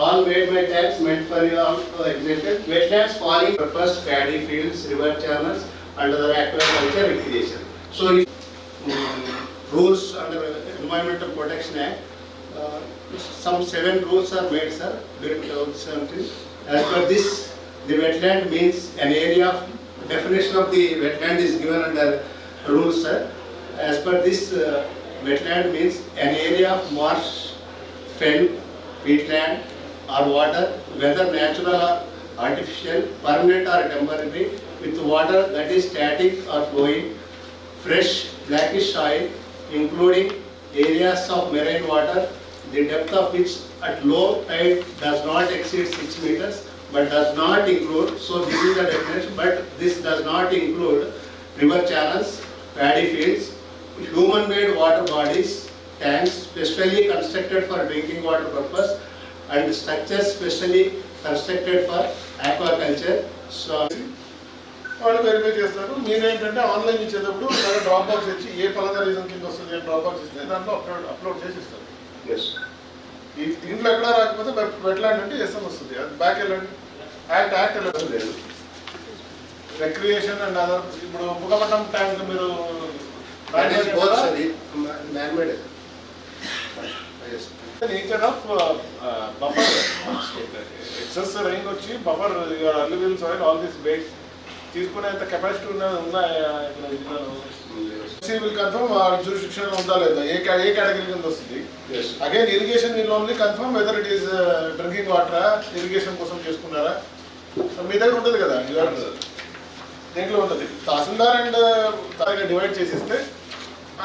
all made by taps meant for uh, exempted. Wetlands falling purpose paddy fields, river channels, under the aquaculture recreation. So if um, rules under Environmental Protection Act, uh, some seven rules are made, sir, during 2017. As per this, the wetland means an area of, definition of the wetland is given under rules, sir. As per this, uh, wetland means an area of marsh, fen, peatland or water, whether natural or artificial, permanent or temporary, with water that is static or flowing, fresh blackish soil, including areas of marine water, the depth of which at low tide does not exceed six meters, but does not include, so this is the definition, but this does not include river channels, paddy fields, human-made water bodies, tanks specially constructed for drinking water purpose, and structures specially constructed for aquaculture, so వాళ్ళు verify చేస్తారు. మీరేంటంటే online ఇచ్చేటప్పుడు drop box ఇచ్చి ఏ పలానా reason కింద వస్తుంది drop box ఇస్తే దాంట్లో అప్లోడ్ అప్లోడ్ చేసి ఇస్తారు. ఈ దీంట్లో ఎక్కడ రాకపోతే వెట్లాండ్ అంటే ఎస్ఎం వస్తుంది. అది బ్యాక్ వెళ్ళండి. యాక్ట్ యాక్ట్ వెళ్ళండి. రిక్రియేషన్ అండ్ అదర్ ఇప్పుడు ముఖపట్నం ట్యాంక్ మీరు That nature of buffer excess rain వచ్చి buffer alluvial soil all this weight తీసుకునేంత capacity ఉన్నది ఉందా ఇక్కడ జిల్లాలో విల్ కన్ఫర్మ్ జూరిస్డిక్షన్ ఉందా లేదా? ఏ ఏ కేటగిరీ కింద వస్తుంది. Again irrigation will only confirm whether it is drinking water irrigation కోసం చేసుకున్నారా? మీ దగ్గర ఉంటుంది కదా దీంట్లో ఉంటుంది? తహసీల్దార్ అండ్ డివైడ్ చేసిస్తే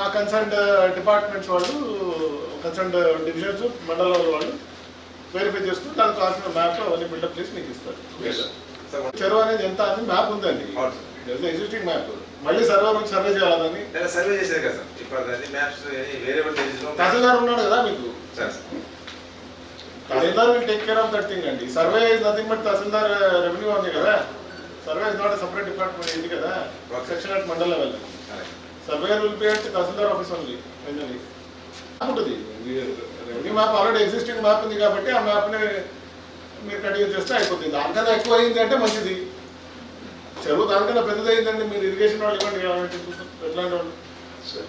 ఆ కన్సర్న్ డిపార్ట్మెంట్స్ వాళ్ళు కన్సర్న్ డివిజన్స్ మండలాల వాళ్ళు వెరిఫై చేసుకుని దానికి కావాల్సిన మ్యాప్ అవన్నీ బిల్డప్ చేసి మీకు ఇస్తారు. చెరువు అనేది ఎంత అని మ్యాప్ ఉందండి. ఎగ్జిస్టింగ్ మ్యాప్ మళ్ళీ సర్వర్ నుంచి సర్వే చేయాలని సర్వే చేశాను కదా సార్. ఇప్పుడు మ్యాప్స్ వేరే తహసీల్దార్ ఉన్నాడు కదా మీకు? Tahsildar will take care of that thing అండి. Survey is nothing but tahsildar revenue ఉంది కదా. Survey is not separate department ఇది కదా. Section at mandal level surveyor will be at tahsildar office only finally ఉంటుంది revenue map already existing map ఉంది కాబట్టి ఆ మ్యాప్ని మీరు కంటిన్యూ చేస్తే అయిపోతుంది. దానికన్నా ఎక్కువ అయింది అంటే మంచిది. చెరువు దానికన్నా పెద్దది అయిందండి మీరు ఇరిగేషన్ వాళ్ళు ఇవ్వండి ఎట్లాంటి వాళ్ళు? సరే